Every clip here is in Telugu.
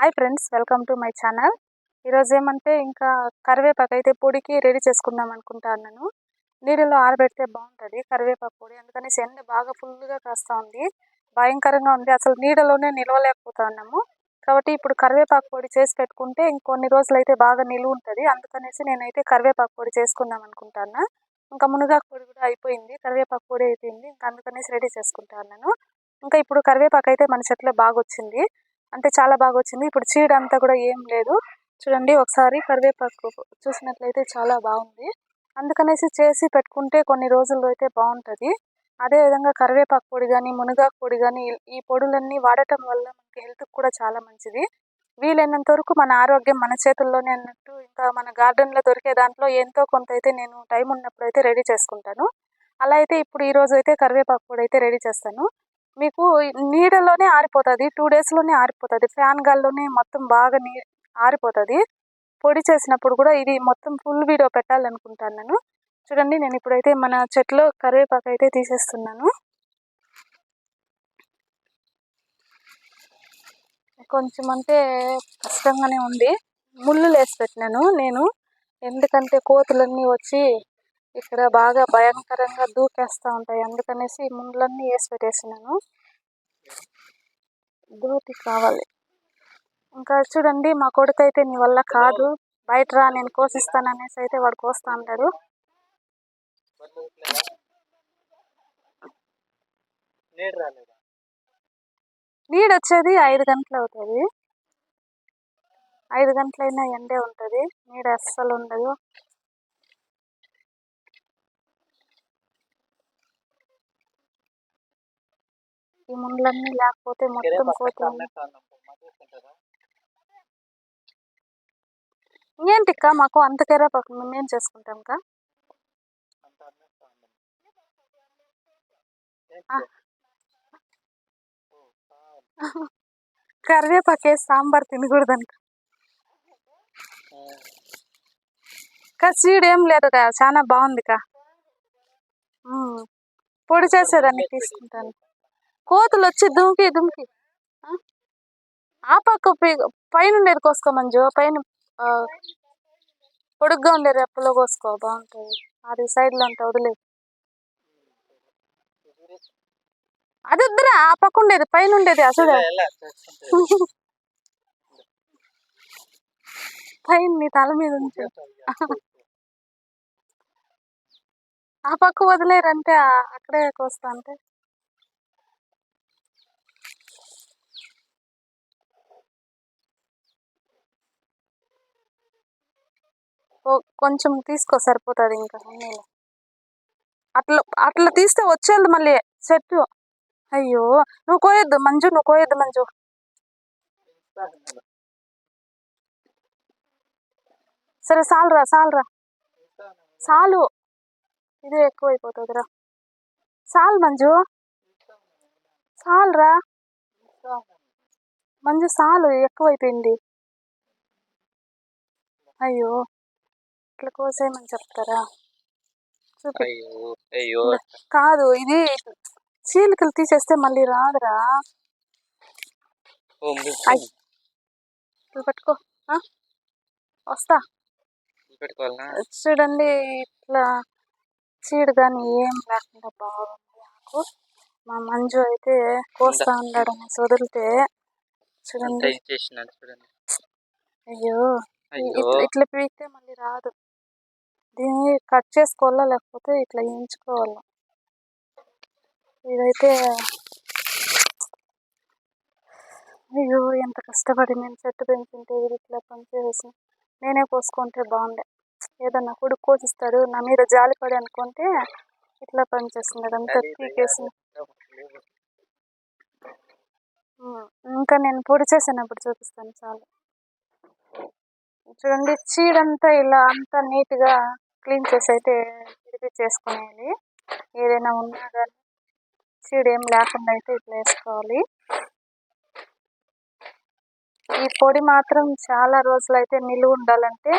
Hi friends welcome to my channel ఈరోజు ఏమంటే ఇంకా కరివేపాకు అయితే పొడికి రెడీ చేసుకుందాం అనుకుంటున్నాను నీళ్ళలో ఆరబెడితే బాగుంటుంది కరివేపాకు పొడి. అందుకని ఎండ బాగా ఫుల్గా కాస్తూ ఉంది. భయంకరంగా ఉంది. అసలు నీడలోనే నిలవలేకపోతున్నాము. కాబట్టి ఇప్పుడు కరివేపాకు పొడి చేసి పెట్టుకుంటే ఇంకొన్ని రోజులు అయితే బాగా నిలువ ఉంటుంది. అందుకనేసి నేనైతే కరివేపాకు పొడి చేసుకుందాం అనుకుంటున్నా ఇంకా మునగాకు పొడి కూడా అయిపోయింది. కరివేపాకు పొడి అయిపోయింది. ఇంకా అందుకనేసి రెడీ చేసుకుంటాను ఇంకా ఇప్పుడు కరివేపాకు అయితే మన చెట్లో బాగా వచ్చింది అంటే చాలా బాగా వచ్చింది. ఇప్పుడు చీడ అంతా కూడా ఏం లేదు. చూడండి ఒకసారి కరివేపాకు చూసినట్లయితే చాలా బాగుంది. అందుకనేసి చేసి పెట్టుకుంటే కొన్ని రోజుల్లో అయితే బాగుంటుంది. అదేవిధంగా కరివేపాకు పొడి కానీ మునగాకు పొడి కానీ ఈ పొడులన్నీ వాడటం వల్ల మనకి హెల్త్కి కూడా చాలా మంచిది. వీలైనంత వరకు మన ఆరోగ్యం మన చేతుల్లోనే అన్నట్టు ఇంకా మన గార్డెన్లో దొరికే దాంట్లో ఎంతో కొంత అయితే నేను టైం ఉన్నప్పుడు అయితే రెడీ చేసుకుంటాను. అలా అయితే ఇప్పుడు ఈరోజు అయితే కరివేపాకు పొడి అయితే రెడీ చేస్తాను. మీకు నీడలోనే ఆరిపోతుంది టూ డేస్లోనే ఆరిపోతుంది. ఫ్యాన్ గాల్లోనే మొత్తం బాగా నీ ఆరిపోతుంది. పొడి చేసినప్పుడు కూడా ఇది మొత్తం ఫుల్ వీడియో పెట్టాలనుకుంటాను నేను. చూడండి నేను ఇప్పుడైతే మన చెట్లో కరివేపాకు అయితే తీసేస్తున్నాను. కొంచెం అంటే కష్టంగానే ఉంది. ముళ్ళు వేసి పెట్టినాను నేను. ఎందుకంటే కోతులన్నీ వచ్చి ఇక్కడ బాగా భయంకరంగా దూకేస్తూ ఉంటాయి. అందుకనేసి ముళ్ళన్నీ వేసి పెట్టేసినాను. దూటి కావాలి. ఇంకా చూడండి మా కొడుకు అయితే నీ వల్ల కాదు. బయట రా నేను కోసిస్తాను అనేసి అయితే వాడు కోస్తా అంటాడు. నీడు వచ్చేది ఐదు గంటలు అవుతుంది. ఐదు గంటలైనా ఎండే ఉంటుంది. నీడ అస్సలు ఉండదు. ఈ ముండ్లన్నీ లేకపోతే మొత్తం పోతుంది ఇంకేంటిక్క మాకు అంత కరివేపాకు మేమేం చేసుకుంటాం కా కరివేపాకే సాంబార్ తినకూడదంట. సీడ్ ఏం లేదు కదా చాలా బాగుంది కా పొడి చేసేదాన్ని తీసుకుంటాను. కోతులు వచ్చి దుమికి దుమ్కి ఆ పక్క పైన ఉండేది కోసుకో మంజు పైన పొడుగ్గా ఉండే రెప్పలో కోసుకో బాగుంటుంది. అది సైడ్లో అంతా వదిలేదు అది వద్దురా ఆ పక్క ఉండేది పైన ఉండేది అసలు. పైన నీ తల మీద ఉంచు. ఆ పక్క వదిలేరంటే అక్కడే కోస్తా అంటే. కొంచెం తీసుకో సరిపోతుంది ఇంకా అట్లా అట్లా తీస్తే వచ్చేది మళ్ళీ చెట్టు అయ్యో నువ్వు కోయొద్దు మంజు నువ్వు కోయొద్దు మంజు. సరే సాలురా సాలురా. సాలు. ఇదే ఎక్కువైపోతుందిరా. సాల్ మంజు. సాలురా. మంజు సాలు ఎక్కువైపోయింది. అయ్యో. ఇట్లా కోసేయమని చెప్తారా? కాదు ఇది చీలికలు తీసేస్తే మళ్ళీ రాదురా. పట్టుకో. వస్తా. చూడండి ఇట్లా చీడు కానీ ఏం లేకుండా బాగుంది నాకు. మా మంజు అయితే కోస్తా ఉన్నాడు వదిలితే చూడండి. అయ్యో. ఇట్లా పీకితే మళ్ళీ రాదు. దీన్ని కట్ చేసుకోవాలా లేకపోతే ఇట్లా వేయించుకోవాలా? ఇదైతే అయ్యో ఎంత కష్టపడి నేను చెట్టు పెంచుంటే ఇది ఇట్లా పనిచేసి నేనే కోసుకుంటే బాగుండే. ఏదన్నా కొడుకు కోసిస్తాడు నా మీద జాలిపడి అనుకుంటే ఇట్లా పనిచేస్తున్నాడు అంత పీకేసి ఇంకా నేను పొడి చేసినప్పుడు చూపిస్తాను చాలు. చూడండి చీడంతా ఇలా అంతా నీట్గా క్లీన్ చేసి అయితే తిరిగి చేసుకునేది ఏదైనా ఉన్నా కానీ చీడేం లేకుండా అయితే ఇట్లా వేసుకోవాలి. ఈ పొడి మాత్రం చాలా రోజులు అయితే నిలువ ఉండాలంటే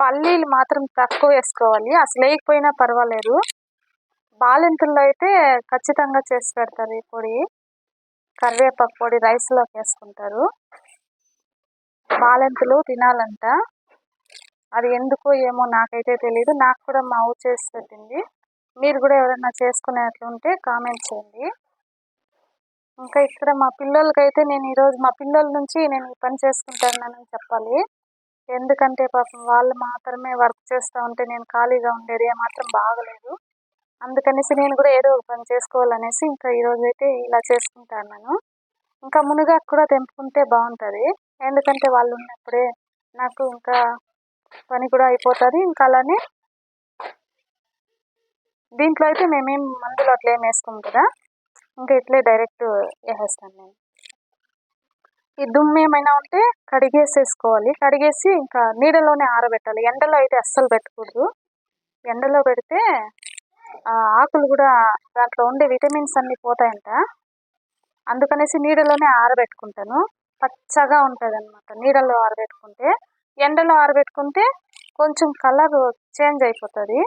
పల్లీలు మాత్రం తక్కువ వేసుకోవాలి. అసలు వేయకపోయినా పర్వాలేదు. బాలింతల్లో అయితే ఖచ్చితంగా చేసి పెడతారు ఈ పొడి. కరివేపాకు పొడి రైస్లోకి వేసుకుంటారు. బాలెంతులు తినాలంట. అది ఎందుకో ఏమో నాకైతే తెలియదు నాకు కూడా మా ఊరు చేసి పెట్టింది. మీరు కూడా ఎవరైనా చేసుకునేట్లుంటే కామెంట్ చేయండి. ఇంకా ఇక్కడ మా పిల్లలకైతే నేను ఈరోజు మా పిల్లల నుంచి నేను ఈ పని చేసుకుంటానని చెప్పాలి. ఎందుకంటే పాపం వాళ్ళు మాత్రమే వర్క్ చేస్తూ ఉంటే నేను ఖాళీగా ఉండేది ఏమాత్రం బాగలేదు. అందుకనేసి నేను కూడా ఏదో ఒక పని చేసుకోవాలనేసి ఇంకా ఈరోజు అయితే ఇలా చేసుకుంటాను ఇంకా మునగాకు కూడా తెంపుకుంటే బాగుంటుంది. ఎందుకంటే వాళ్ళు ఉన్నప్పుడే నాకు ఇంకా పని కూడా అయిపోతుంది. ఇంకా అలానే దీంట్లో అయితే మేమేం మందులు అట్లా ఏం వేసుకోము కదా. ఇంకా ఇట్లే డైరెక్ట్ వేసేస్తాను నేను ఈ దుమ్ము ఏమైనా ఉంటే కడిగేసేసుకోవాలి. కడిగేసి ఇంకా నీడలోనే ఆరబెట్టాలి. ఎండలో అయితే అస్సలు పెట్టకూడదు. ఎండలో పెడితే ఆకులు కూడా దాంట్లో ఉండే విటమిన్స్ అన్నీ పోతాయంట. అందుకనేసి నీడలోనే ఆరబెట్టుకుంటాను. పచ్చగా ఉంటుంది అనమాట నీడలో ఆరబెట్టుకుంటే ఎండలో ఆరబెట్టుకుంటే కొంచెం కలర్ చేంజ్ అయిపోతుంది.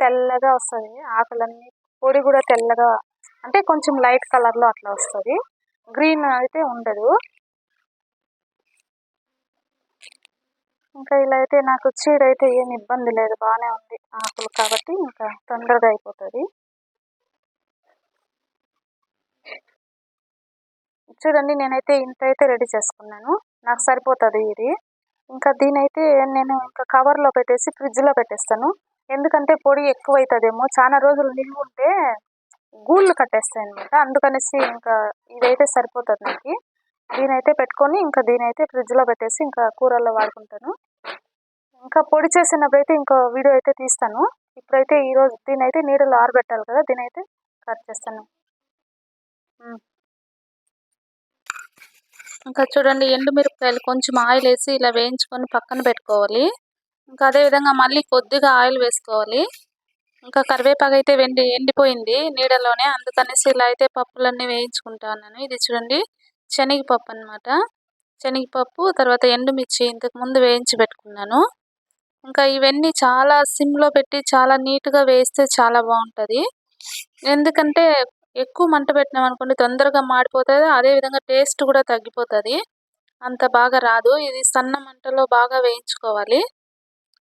తెల్లగా వస్తుంది. ఆకులన్నీ పొడి కూడా తెల్లగా అంటే కొంచెం లైట్ కలర్లో అట్లా వస్తుంది. గ్రీన్ అయితే ఉండదు. ఇంకా ఇలా అయితే నాకు చీడైతే ఏం ఇబ్బంది లేదు. బాగానే ఉంది ఆకులు కాబట్టి ఇంకా తొందరగా అయిపోతుంది. చూడండి నేనైతే ఇంత అయితే రెడీ చేసుకున్నాను. నాకు సరిపోతుంది ఇది. ఇంకా దీనైతే నేను ఇంకా కవర్లో పెట్టేసి ఫ్రిడ్జ్లో పెట్టేస్తాను. ఎందుకంటే పొడి ఎక్కువ అవుతుందేమో చాలా రోజులు నిల్వ ఉంటే గూళ్ళు కట్టేస్తాయి అనమాట అందుకనేసి ఇంకా ఇదైతే సరిపోతుంది నాకు. దీనైతే పెట్టుకొని ఇంకా దీనైతే ఫ్రిడ్జ్లో పెట్టేసి ఇంకా కూరల్లో వాడుకుంటాను. ఇంకా పొడి చేసినప్పుడు అయితే ఇంకో వీడియో అయితే తీస్తాను. ఇప్పుడైతే ఈరోజు దీనైతే నీడలో ఆరబెట్టాలి కదా దీనైతే కట్ చేస్తాను. ఇంకా చూడండి ఎండుమిరపకాయలు కొంచెం ఆయిల్ వేసి ఇలా వేయించుకొని పక్కన పెట్టుకోవాలి. ఇంకా అదేవిధంగా మళ్ళీ కొద్దిగా ఆయిల్ వేసుకోవాలి. ఇంకా కరివేపాకు అయితే వెండి ఎండిపోయింది నీడలోనే. అందుకనేసి ఇలా అయితే పప్పులన్నీ వేయించుకుంటాను ఇది చూడండి శనగపప్పు అనమాట శనగపప్పు తర్వాత ఎండుమిర్చి ఇంతకు ముందు వేయించి పెట్టుకున్నాను. ఇంకా ఇవన్నీ చాలా సిమ్లో పెట్టి చాలా నీట్గా వేస్తే చాలా బాగుంటుంది. ఎందుకంటే ఎక్కువ మంట పెట్టినాం అనుకోండి తొందరగా మాడిపోతుంది. అదేవిధంగా టేస్ట్ కూడా తగ్గిపోతుంది. అంత బాగా రాదు. ఇది సన్న మంటలో బాగా వేయించుకోవాలి.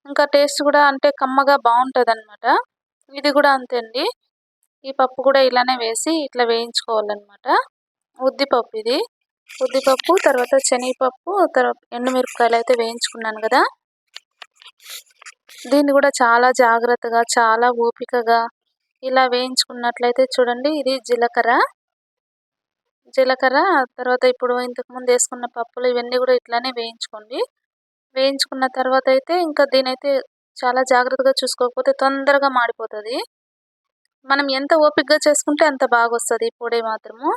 ఇంకా టేస్ట్ కూడా అంటే కమ్మగా బాగుంటుంది అనమాట ఇది కూడా అంతే అండి ఈ పప్పు కూడా ఇలానే వేసి ఇట్లా వేయించుకోవాలన్నమాట. ఉద్దిపప్పు ఇది. ఉద్దిపప్పు తర్వాత శనగపప్పు తర్వాత ఎండుమిరపకాయలు అయితే వేయించుకున్నాను కదా. దీన్ని కూడా చాలా జాగ్రత్తగా చాలా ఓపికగా ఇలా వేయించుకున్నట్లయితే చూడండి ఇది జీలకర్ర. జీలకర్ర తర్వాత ఇప్పుడు ఇంతకుముందు వేసుకున్న పప్పులు ఇవన్నీ కూడా ఇట్లానే వేయించుకోండి. వేయించుకున్న తర్వాత అయితే ఇంకా దీనైతే చాలా జాగ్రత్తగా చూసుకోకపోతే తొందరగా మాడిపోతుంది. మనం ఎంత ఓపికగా చేసుకుంటే అంత బాగా వస్తుంది పొడి మాత్రము.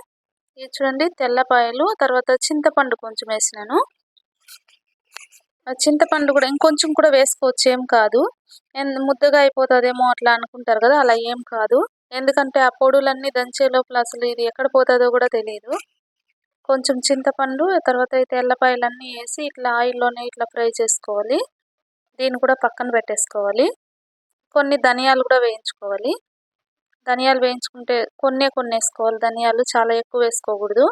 ఇది చూడండి తెల్లపాయలు తర్వాత చింతపండు కొంచెం వేసినాను. చింతపండు కూడా ఇంకొంచెం కూడా వేసుకోవచ్చు ఏం కాదు. ముద్దగా అయిపోతుందేమో అట్లా అనుకుంటారు కదా అలా ఏం కాదు. ఎందుకంటే ఆ పొడులన్నీ దంచే లోపల అసలు ఇది ఎక్కడ పోతుందో కూడా తెలియదు కొంచెం చింతపండు తర్వాత అయితే ఎల్లపాయలన్నీ వేసి ఇట్లా ఆయిల్లోనే ఇట్లా ఫ్రై చేసుకోవాలి. దీన్ని కూడా పక్కన పెట్టేసుకోవాలి. కొన్ని ధనియాలు కూడా వేయించుకోవాలి. ధనియాలు వేయించుకుంటే కొన్నే కొన్ని వేసుకోవాలి. ధనియాలు చాలా ఎక్కువ వేసుకోకూడదు.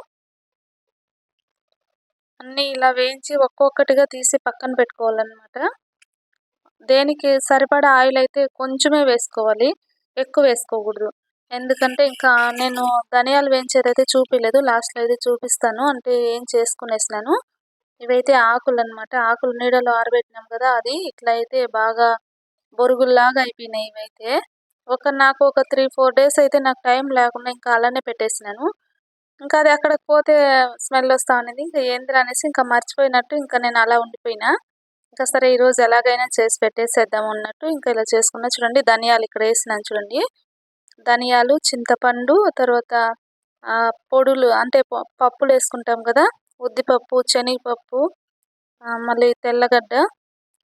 అన్నీ ఇలా వేయించి ఒక్కొక్కటిగా తీసి పక్కన పెట్టుకోవాలన్నమాట. దేనికి సరిపడా ఆయిల్ అయితే కొంచెమే వేసుకోవాలి. ఎక్కువ వేసుకోకూడదు. ఎందుకంటే ఇంకా నేను ధనియాలు వేయించేదైతే చూపించలేదు లాస్ట్లో అయితే చూపిస్తాను. అంటే ఏం చేసుకునేసినాను. ఇవైతే ఆకులు అనమాట ఆకులు నీడలో ఆరబెట్టినాం కదా అది ఇట్లా అయితే బాగా బొరుగుల్లాగా అయిపోయినాయి ఇవైతే. ఒక నాకు ఒక త్రీ ఫోర్ డేస్ అయితే నాకు టైం లేకుండా ఇంకా అలానే పెట్టేసినాను. ఇంకా అది అక్కడ పోతే స్మెల్ వస్తా ఉన్నది. ఇంకా ఏంద్ర అనేసి ఇంకా మర్చిపోయినట్టు ఇంకా నేను అలా ఉండిపోయినా. ఇంకా సరే ఈరోజు ఎలాగైనా చేసి పెట్టేసేద్దాం అన్నట్టు ఇంకా ఇలా చేసుకున్నా. చూడండి ధనియాలు ఇక్కడ వేసినాను చూడండి. ధనియాలు చింతపండు తర్వాత పొడులు అంటే పప్పులు వేసుకుంటాం కదా ఉద్దిపప్పు శనగపప్పు మళ్ళీ తెల్లగడ్డ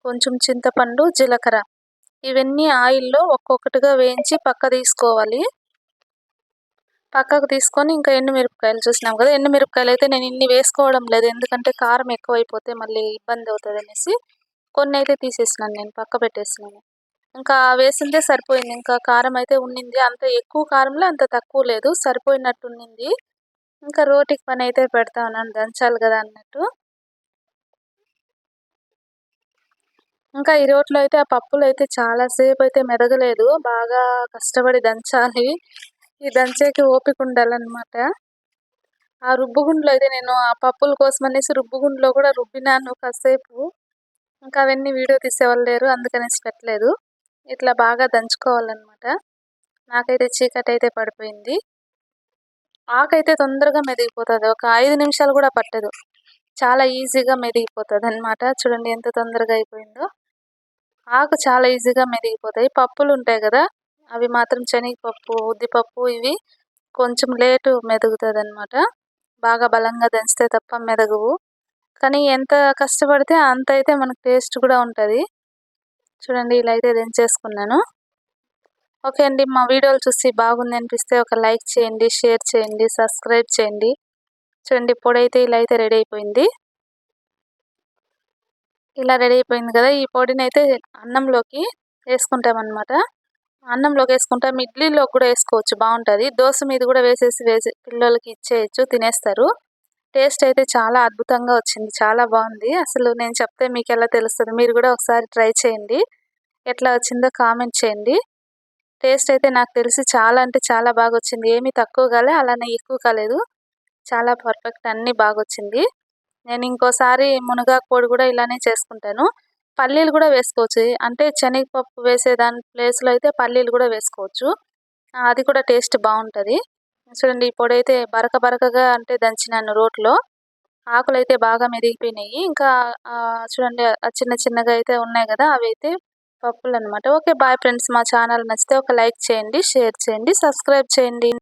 కొంచెం చింతపండు జీలకర్ర. ఇవన్నీ ఆయిల్లో ఒక్కొక్కటిగా వేయించి పక్క తీసుకోవాలి. పక్కకు తీసుకొని ఇంకా ఎండుమిరపకాయలు చూసినాం కదా ఎండుమిరపకాయలు అయితే నేను ఇన్ని వేసుకోవడం లేదు. ఎందుకంటే కారం ఎక్కువైపోతే మళ్ళీ ఇబ్బంది అవుతుంది అనేసి కొన్ని అయితే తీసేసినాను నేను పక్క పెట్టేసినాను. ఇంకా వేసిందే సరిపోయింది. ఇంకా కారం అయితే ఉండింది అంత ఎక్కువ కారంలో అంత తక్కువ లేదు. సరిపోయినట్టు ఉండింది ఇంకా రోటికి పని అయితే పెడతా ఉన్నాను దంచాలి కదా అన్నట్టు. ఇంకా ఈ రోట్లో అయితే ఆ పప్పులు అయితే చాలా సేపు అయితే మెదగలేదు. బాగా కష్టపడి దంచాలి. ఈ దంచేకి ఓపిక ఉండాలన్నమాట. ఆ రుబ్బుగుండ్లో అయితే నేను ఆ పప్పుల కోసం అనేసి రుబ్బుగుండ్లో కూడా రుబ్బినాను కాసేపు. ఇంకా అవన్నీ వీడియో తీసేవాళ్ళు లేరు అందుకనేసి పెట్టలేదు. ఇట్లా బాగా దంచుకోవాలన్నమాట. నాకైతే చీకటి అయితే పడిపోయింది. ఆకైతే తొందరగా మెదిగిపోతుంది ఒక ఐదు నిమిషాలు కూడా పట్టదు. చాలా ఈజీగా మెదిగిపోతుంది అనమాట చూడండి ఎంత తొందరగా అయిపోయిందో. ఆకు చాలా ఈజీగా మెదిగిపోతాయి. పప్పులు ఉంటాయి కదా అవి మాత్రం శనగపప్పు ఉద్దిపప్పు ఇవి కొంచెం లేటు మెదుగుతుంది అనమాట బాగా బలంగా దంచితే తప్ప మెదగవు. కానీ ఎంత కష్టపడితే అంత అయితే మనకు టేస్ట్ కూడా ఉంటుంది. చూడండి ఇలా అయితే దంచేసుకున్నాను. ఓకే అండి మా వీడియోలు చూసి బాగుంది అనిపిస్తే ఒక లైక్ చేయండి షేర్ చేయండి సబ్స్క్రైబ్ చేయండి. చూడండి పొడైతే ఇలా అయితే రెడీ అయిపోయింది. ఇలా రెడీ అయిపోయింది కదా ఈ పొడిని అయితే అన్నంలోకి వేసుకుంటామన్నమాట. అన్నంలోకి వేసుకుంటాం ఇడ్లీలోకి కూడా వేసుకోవచ్చు బాగుంటుంది. దోశ మీద కూడా వేసేసి వేసి పిల్లలకి ఇచ్చేయచ్చు తినేస్తారు. టేస్ట్ అయితే చాలా అద్భుతంగా వచ్చింది చాలా బాగుంది. అసలు నేను చెప్తే మీకు ఎలా తెలుస్తుంది మీరు కూడా ఒకసారి ట్రై చేయండి. ఎట్లా వచ్చిందో కామెంట్ చేయండి. టేస్ట్ అయితే నాకు తెలిసి చాలా అంటే చాలా బాగా వచ్చింది. ఏమీ తక్కువ కాలే అలానే ఎక్కువ కాలేదు. చాలా పర్ఫెక్ట్ అన్నీ బాగా వచ్చింది. నేను ఇంకోసారి మునగాకు పొడి కూడా ఇలానే చేసుకుంటాను. పల్లీలు కూడా వేసుకోవచ్చు. అంటే శనగపప్పు వేసే దాని ప్లేస్లో అయితే పల్లీలు కూడా వేసుకోవచ్చు. అది కూడా టేస్ట్ బాగుంటుంది. చూడండి ఈ పొడి అయితే బరక బరకగా అంటే దంచినాను రోట్లో. ఆకులు అయితే బాగా మెరిగిపోయినాయి ఇంకా చూడండి చిన్న చిన్నగా అయితే ఉన్నాయి కదా అవి అయితే పప్పులు అనమాట ఓకే బాయ్ ఫ్రెండ్స్ మా ఛానల్ నచ్చితే ఒక లైక్ చేయండి షేర్ చేయండి సబ్స్క్రైబ్ చేయండి.